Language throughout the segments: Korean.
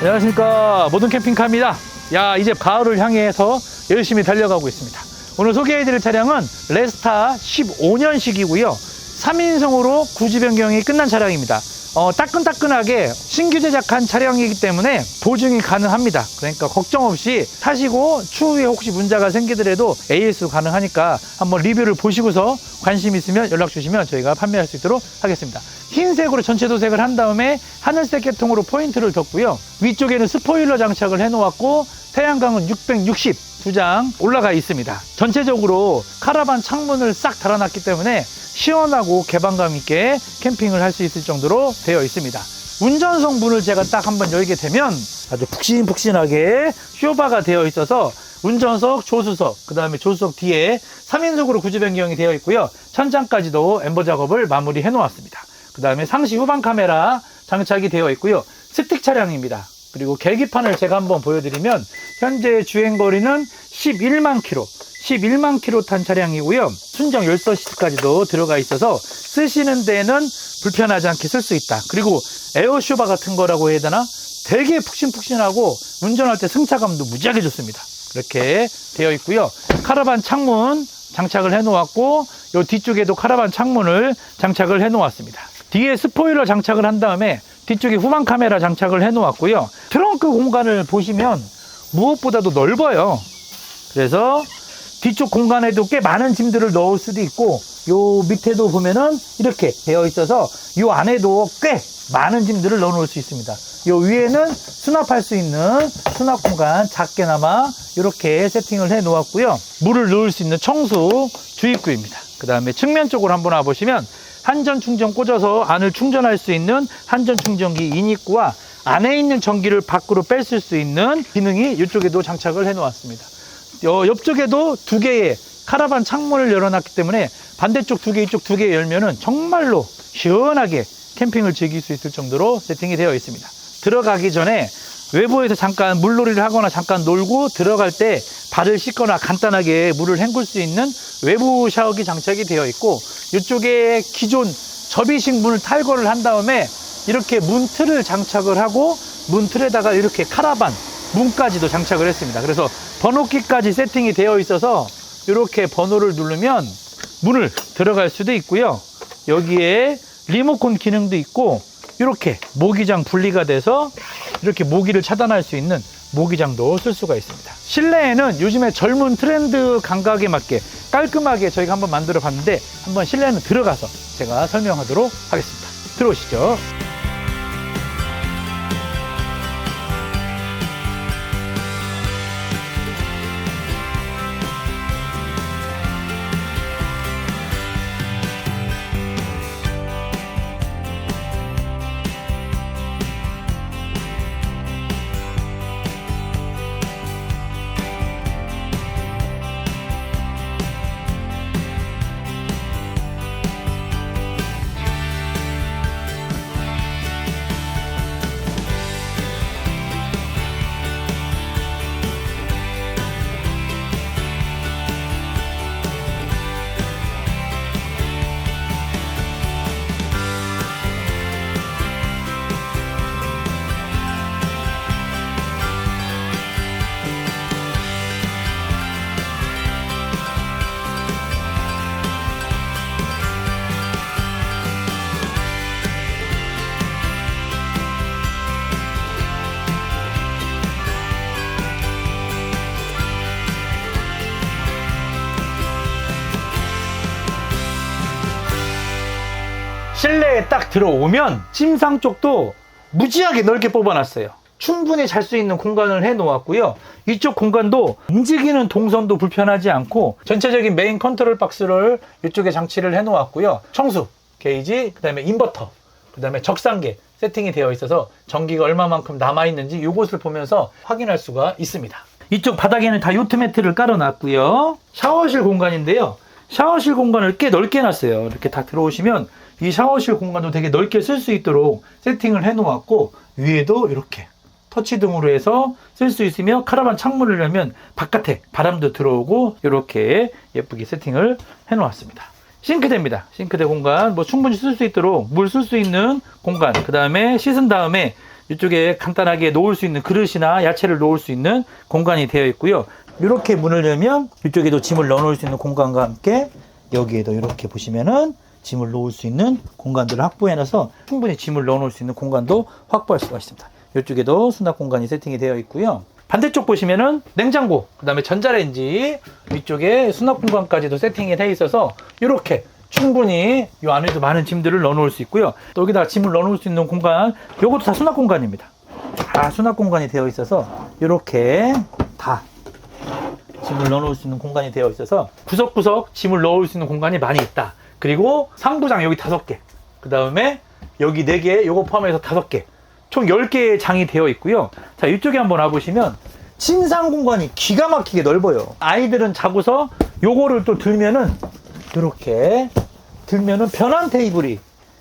안녕하십니까. 모든 캠핑카입니다. 야 이제 가을을 향해서 열심히 달려가고 있습니다. 오늘 소개해드릴 차량은 레스타 15년식이고요. 3인승으로 구지 변경이 끝난 차량입니다 어, 따끈따끈하게 신규 제작한 차량이기 때문에 보증이 가능합니다 그러니까 걱정 없이 타시고 추후에 혹시 문제가 생기더라도 AS 가능하니까 한번 리뷰를 보시고서 관심 있으면 연락 주시면 저희가 판매할 수 있도록 하겠습니다 흰색으로 전체 도색을 한 다음에 하늘색 계통으로 포인트를 뒀고요. 위쪽에는 스포일러 장착을 해놓았고 태양광은 660 두 장 올라가 있습니다. 전체적으로 카라반 창문을 싹 달아놨기 때문에 시원하고 개방감 있게 캠핑을 할 수 있을 정도로 되어 있습니다. 운전석 문을 제가 딱 한번 열게 되면 아주 푹신푹신하게 쇼바가 되어 있어서 운전석, 조수석, 그 다음에 조수석 뒤에 3인석으로 구조 변경이 되어 있고요. 천장까지도 엠버 작업을 마무리해 놓았습니다. 그 다음에 상시 후방 카메라 장착이 되어 있고요. 스틱 차량입니다. 그리고 계기판을 제가 한번 보여드리면 현재 주행거리는 11만 킬로 11만 킬로 탄 차량이고요. 순정 열선 시트까지도 들어가 있어서 쓰시는 데는 불편하지 않게 쓸 수 있다. 그리고 에어쇼바 같은 거라고 해야 되나? 되게 푹신푹신하고 운전할 때 승차감도 무지하게 좋습니다. 이렇게 되어 있고요. 카라반 창문 장착을 해 놓았고 요 뒤쪽에도 카라반 창문을 장착을 해 놓았습니다. 뒤에 스포일러 장착을 한 다음에 뒤쪽에 후방 카메라 장착을 해 놓았고요. 트렁크 공간을 보시면 무엇보다도 넓어요. 그래서 뒤쪽 공간에도 꽤 많은 짐들을 넣을 수도 있고 요 밑에도 보면은 이렇게 되어 있어서 요 안에도 꽤 많은 짐들을 넣어 놓을 수 있습니다. 요 위에는 수납할 수 있는 수납 공간 작게나마 이렇게 세팅을 해 놓았고요. 물을 넣을 수 있는 청수 주입구입니다. 그 다음에 측면 쪽으로 한번 와보시면 한전 충전 꽂아서 안을 충전할 수 있는 한전 충전기 인입구와 안에 있는 전기를 밖으로 뺐을 수 있는 기능이 이쪽에도 장착을 해 놓았습니다. 어, 옆쪽에도 두 개의 카라반 창문을 열어놨기 때문에 반대쪽 두 개, 이쪽 두 개 열면은 정말로 시원하게 캠핑을 즐길 수 있을 정도로 세팅이 되어 있습니다. 들어가기 전에 외부에서 잠깐 물놀이를 하거나 잠깐 놀고 들어갈 때 발을 씻거나 간단하게 물을 헹굴 수 있는 외부 샤워기 장착이 되어 있고 이쪽에 기존 접이식 문을 탈거를 한 다음에 이렇게 문틀을 장착을 하고 문틀에다가 이렇게 카라반 문까지도 장착을 했습니다. 그래서 번호키까지 세팅이 되어 있어서 이렇게 번호를 누르면 문을 들어갈 수도 있고요. 여기에 리모컨 기능도 있고 이렇게 모기장 분리가 돼서 이렇게 모기를 차단할 수 있는 모기장도 쓸 수가 있습니다. 실내에는 요즘에 젊은 트렌드 감각에 맞게 깔끔하게 저희가 한번 만들어 봤는데 한번 실내는 들어가서 제가 설명하도록 하겠습니다. 들어오시죠. 실내에 딱 들어오면 침상 쪽도 무지하게 넓게 뽑아놨어요. 충분히 잘 수 있는 공간을 해 놓았고요. 이쪽 공간도 움직이는 동선도 불편하지 않고 전체적인 메인 컨트롤 박스를 이쪽에 장치를 해 놓았고요. 청수, 게이지, 그 다음에 인버터, 그 다음에 적상계 세팅이 되어 있어서 전기가 얼마만큼 남아있는지 이곳을 보면서 확인할 수가 있습니다. 이쪽 바닥에는 다 요트 매트를 깔아놨고요. 샤워실 공간인데요. 샤워실 공간을 꽤 넓게 놨어요. 이렇게 다 들어오시면 이 샤워실 공간도 되게 넓게 쓸 수 있도록 세팅을 해 놓았고 위에도 이렇게 터치 등으로 해서 쓸 수 있으며 카라반 창문을 열면 바깥에 바람도 들어오고 이렇게 예쁘게 세팅을 해 놓았습니다. 싱크대입니다. 싱크대 공간 뭐 충분히 쓸 수 있도록 물 쓸 수 있는 공간 그 다음에 씻은 다음에 이쪽에 간단하게 놓을 수 있는 그릇이나 야채를 놓을 수 있는 공간이 되어 있고요. 이렇게 문을 열면 이쪽에도 짐을 넣어 놓을 수 있는 공간과 함께 여기에도 이렇게 보시면은 짐을 놓을 수 있는 공간들을 확보해 놔서 충분히 짐을 넣어 놓을 수 있는 공간도 확보할 수가 있습니다. 이쪽에도 수납 공간이 세팅이 되어 있고요. 반대쪽 보시면은 냉장고, 그 다음에 전자레인지 위쪽에 수납 공간까지도 세팅이 되어 있어서 이렇게 충분히 이 안에도 많은 짐들을 넣어 놓을 수 있고요. 또 여기다 짐을 넣어 놓을 수 있는 공간, 요것도 다 수납 공간입니다. 다 수납 공간이 되어 있어서 이렇게 다 짐을 넣어 놓을 수 있는 공간이 되어 있어서 구석구석 짐을 넣을 수 있는 공간이 많이 있다. 그리고 상부장 여기 다섯 개. 그 다음에 여기 네 개, 요거 포함해서 다섯 개. 총 10개의 장이 되어 있고요. 자, 이쪽에 한번 와보시면 침상 공간이 기가 막히게 넓어요. 아이들은 자고서 요거를 또 들면은 이렇게 들면은 변환 테이블이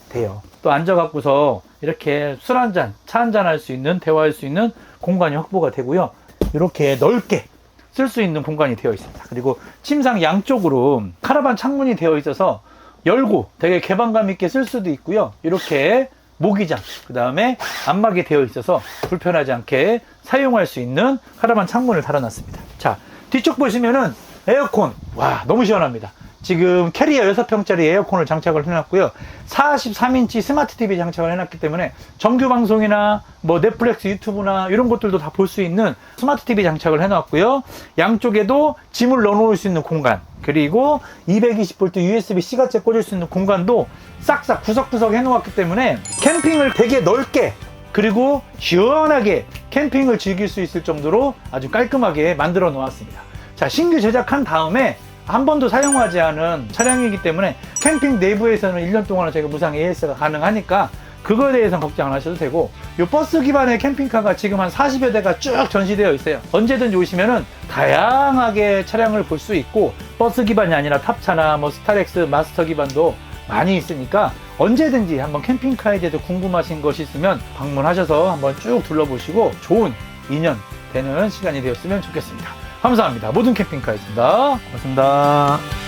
돼요. 또 앉아갖고서 이렇게 술 한 잔, 차 한 잔 할 수 있는, 대화할 수 있는 공간이 확보가 되고요. 이렇게 넓게 쓸 수 있는 공간이 되어 있습니다. 그리고 침상 양쪽으로 카라반 창문이 되어 있어서 열고 되게 개방감 있게 쓸 수도 있고요. 이렇게 모기장, 그 다음에 안막이 되어 있어서 불편하지 않게 사용할 수 있는 카라반 창문을 달아놨습니다. 자, 뒤쪽 보시면은 에어컨. 와, 너무 시원합니다. 지금 캐리어 6평짜리 에어컨을 장착을 해놨고요. 43인치 스마트 TV 장착을 해놨기 때문에 정규 방송이나 뭐 넷플릭스 유튜브나 이런 것들도 다 볼 수 있는 스마트 TV 장착을 해놨고요. 양쪽에도 짐을 넣어놓을 수 있는 공간 그리고 220V USB-C가째 꽂을 수 있는 공간도 싹싹 구석구석 해놓았기 때문에 캠핑을 되게 넓게 그리고 시원하게 캠핑을 즐길 수 있을 정도로 아주 깔끔하게 만들어 놓았습니다. 자, 신규 제작한 다음에 한 번도 사용하지 않은 차량이기 때문에 캠핑 내부에서는 1년 동안은 저희가 무상 AS가 가능하니까 그거에 대해서는 걱정 안 하셔도 되고 이 버스 기반의 캠핑카가 지금 한 40여 대가 쭉 전시되어 있어요. 언제든지 오시면은 다양하게 차량을 볼 수 있고 버스 기반이 아니라 탑차나 뭐 스타렉스 마스터 기반도 많이 있으니까 언제든지 한번 캠핑카에 대해서 궁금하신 것이 있으면 방문하셔서 한번 쭉 둘러보시고 좋은 인연 되는 시간이 되었으면 좋겠습니다 감사합니다. 모든 캠핑카였습니다. 고맙습니다.